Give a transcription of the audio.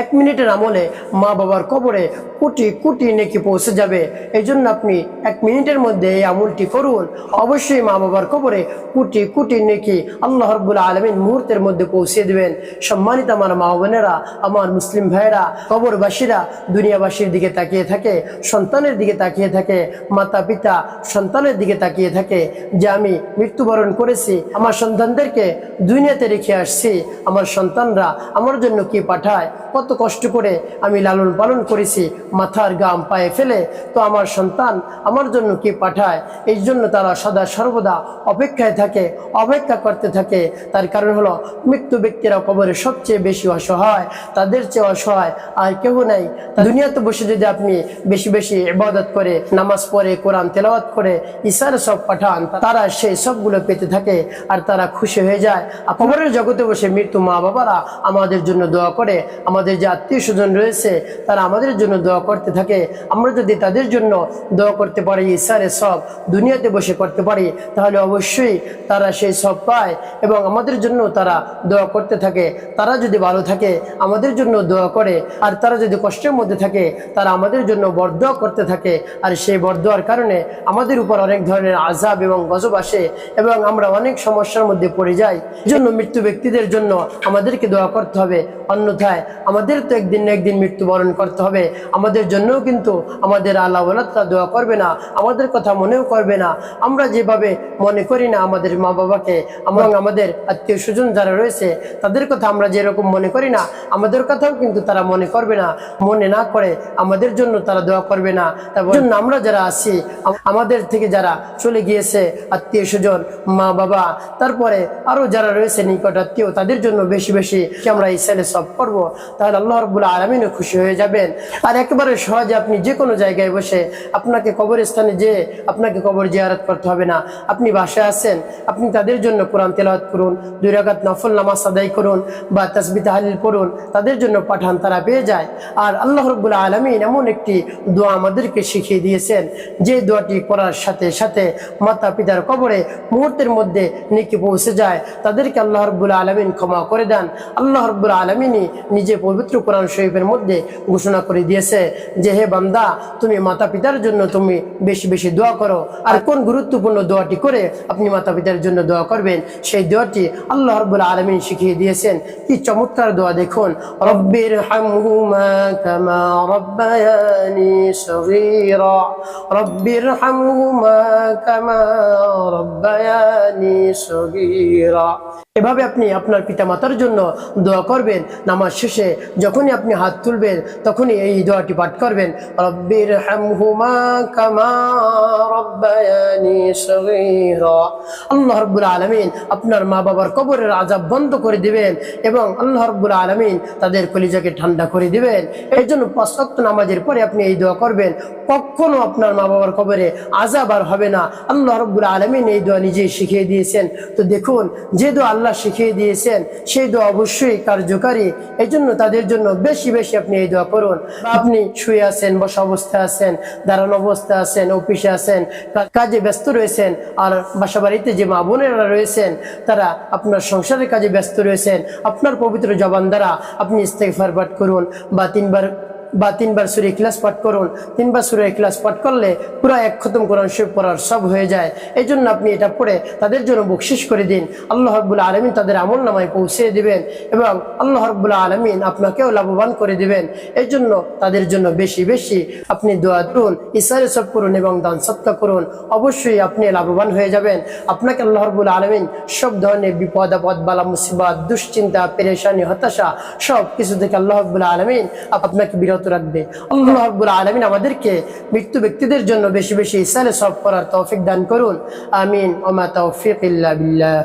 এক মিনিটের আমলে মা বাবার কবরে কোটি কোটি নেকি পৌঁছে যাবে। এই জন্য আপনি এক মিনিটের মধ্যে এই আমলটি করুন। অবশ্যই মা বাবার কবরে কোটি কোটি নেকি আল্লাহ রব্বুল আলমিন মুহূর্তের মধ্যে পৌঁছে দেবেন। সম্মানিত আমার মা বোনেরা, আমার মুসলিম ভাইয়েরা, কবরবাসীরা, দুনিয়াবাসীর দিকে তাকিয়ে থাকে, সন্তানের দিকে তাকিয়ে থাকে মাতা পিতা সন্তানের দিকে তাকিয়ে থাকে যে আমি মৃত্যুবরণ করেছি, আমার সন্তানদেরকে দুনিয়াতে রেখে আসছি, আমার সন্তানরা আমার জন্য কি পাঠায়, কত কষ্ট করে আমি লালন পালন করেছি, মাথার গাম পায়ে ফেলে তো আমার সন্তান আমার জন্য কি পাঠায়? এই জন্য তারা সদা সর্বদা অপেক্ষায় থাকে, অপেক্ষা করতে থাকে। তার কারণ হলো, মৃত্যু ব্যক্তিরা কবরে সবচেয়ে বেশি অসহায়, তাদের চেয়ে অসহায় আর কেউ নাই। দুনিয়াতে বসে যদি আপনি বেশি বেশি ইবাদত করে, নামাজ পড়ে, কোরআন তেলাওয়াত করে ইশারে সব পাঠান, তারা সেই সবগুলো পেতে থাকে আর তারা খুশি হয়ে যায়। আর কবরের জগতে বসে মৃত্যু মা বাবারা আমাদের জন্য দোয়া করে, আমাদের যে আত্মীয় স্বজন রয়েছে, তারা আমাদের জন্য দোয়া করতে থাকে। আমরা যদি তাদের জন্য দোয়া করতে পারি ইশারে সব দুনিয়াতে বসে করতে পারি, তাহলে অবশ্যই তারা সেই সব পায় এবং আমাদের জন্য তারা দোয়া করতে থাকে। তারা যদি ভালো থাকে, আমাদের জন্য দোয়া করে। আর তারা যদি কষ্টের মধ্যে থাকে, তারা আমাদের জন্য বরদোয়া করতে থাকে। আর সেই বরদোয়ার কারণে আমাদের উপর অনেক ধরনের আজাব এবং গজব আসে এবং আমরা অনেক সমস্যার মধ্যে পড়ে যাই। জন্য মৃত্যু ব্যক্তিদের জন্য আমাদেরকে দোয়া করতে হবে। অন্যথায় আমাদের তো একদিন না একদিন মৃত্যুবরণ করতে হবে। আমাদের জন্যও কিন্তু আমাদের আল্লাহ ওলাদটা দোয়া করবে না, আমাদের কথা মনেও করবে না। আমরা যেভাবে মনে করি না আমাদের মা বাবাকে এবং আমাদের আত্মীয় স্বজন যারা রয়েছে, তাদের কথা আমরা যেরকম মনে করি না, আমাদের কথাও কিন্তু তারা মনে করবে না। মনে না করে আমাদের জন্য তারা দোয়া করবে না। তারপর জন্য আমরা যারা আছি আমাদের থেকে যারা চলে গিয়েছে আত্মীয় স্বজন মা বাবা তারপরে আরও যারা রয়েছে নিকট আত্মীয়, তাদের জন্য বেশি বেশি আমরা এই সাইলে সব করব? তাহলে আল্লাহ রবুল্লা আলমিনও খুশি হয়ে যাবেন। আর একেবারে সহজে আপনি যে কোনো জায়গায় বসে আপনাকে কবরস্থানে যে আপনাকে কবর জিয়ারত করতে হবে না, আপনি বাসায় আছেন, আপনি তাদের জন্য কোরআন তেলাওয়াত করুন, দুই রাকাত নফল নামাজ আদায় করুন বা তসবি তাহলিল পড়ুন, তাদের জন্য পাঠান তারা পেয়ে যায়। আর আল্লাহ রব্বুল্লা আলমিন এমন একটি দোয়া আমাদেরকে শিখিয়ে দিয়েছেন, যে দোয়াটি করার সাথে সাথে মাতা পিতার কবরে মুহূর্তের মধ্যে নেকি পৌঁছে যায়, তাদেরকে আল্লাহ রব্বুল্লা আলমিন ক্ষমা করে দেন। আল্লাহ রব্বুল্লা আলমিনই নিজে পবিত্র কোরআন শরীফের মধ্যে ঘোষণা করে দিয়েছে যে, হে বান্দা, তুমি মাতা পিতার জন্য তুমি বেশি বেশি দোয়া করো। আর কোন গুরুত্বপূর্ণ দোয়াটি করে আপনি মাতা পিতার জন্য দোয়া করবেন? সেই দোয়াটি আল্লাহ রব্বুল্লা আলমিন শিখিয়ে দিয়েছেন। কি চমৎকার দোয়া দেখুন। রব্বির রব্বির এভাবে আপনি আপনার পিতামাতার জন্য দোয়া করবেন। নামাজ শেষে যখনই আপনি হাত তুলবেন, তখনই এই দোয়াটি পাঠ করবেন। রব্বির আল্লাহ রাব্বুল আলামিন আপনার মা বাবার কবরের আজাব বন্ধ করে দিবেন এবং আল্লাহ রাব্বুল আলামিন তাদের কলিজাকে ঠান্ডা করে দিবেন। এই জন্য ওয়াক্ত নামাজের পরে আপনি এই দোয়া করবেন। কখনো আপনার মা বাবার কবরে আজাব আর হবে না। আল্লাহ রব্বুল আলমিন এই দোয়া নিজেই শিখিয়ে দিয়েছেন। তো দেখুন, যে দোয়া আল্লাহ শিখিয়ে দিয়েছেন, সেই দোয়া অবশ্যই কার্যকারী। এই জন্য তাদের জন্য বেশি বেশি আপনি এই দোয়া করুন আপনি শুয়ে আছেন, বসা অবস্থায় আছেন, দাঁড়ানো অবস্থায় আছেন, অফিসে আছেন কাজে ব্যস্ত রয়েছেন, আর বাসা বাড়িতে যে মা বোনেরা রয়েছেন, তারা আপনার সংসারের কাজে ব্যস্ত রয়েছেন, আপনার পবিত্র জবান দ্বারা আপনি ইস্তেগফার পাঠ করুন বা তিনবার বা তিনবার সুরে ক্লাস পাঠ করুন। তিনবার সুরে ক্লাস পাঠ করলে পুরো এক খতম কোরআন শরীফ পড়ার সব হয়ে যায়। এই জন্য আপনি এটা পড়ে তাদের জন্য বকশিস করে দিন। আল্লাহ রব্বুল আলমিন তাদের আমল নামায় পৌঁছে দিবেন এবং আল্লাহ রব্বুল আলমিন আপনাকেও লাভবান করে দিবেন। এই জন্য তাদের জন্য বেশি বেশি আপনি দোয়া করুন ইসারে সব করুন এবং দান সত্তা করুন। অবশ্যই আপনি লাভবান হয়ে যাবেন। আপনাকে আল্লাহ রব্বুল আলমিন সব ধরনের বিপদ, আপদ, বালা, মুসিবত, দুশ্চিন্তা, পেরেশানি, হতাশা সব কিছু থেকে আল্লাহ রব্বুল আলমিন আপনাকে বিরত রাখবে। আল্লাহ আকবুল আলমিন আমাদেরকে মৃত্যু ব্যক্তিদের জন্য বেশি বেশি ইসালে সব করার তৌফিক দান করুন। আমিন। ওমা তৌফিক ইল্লা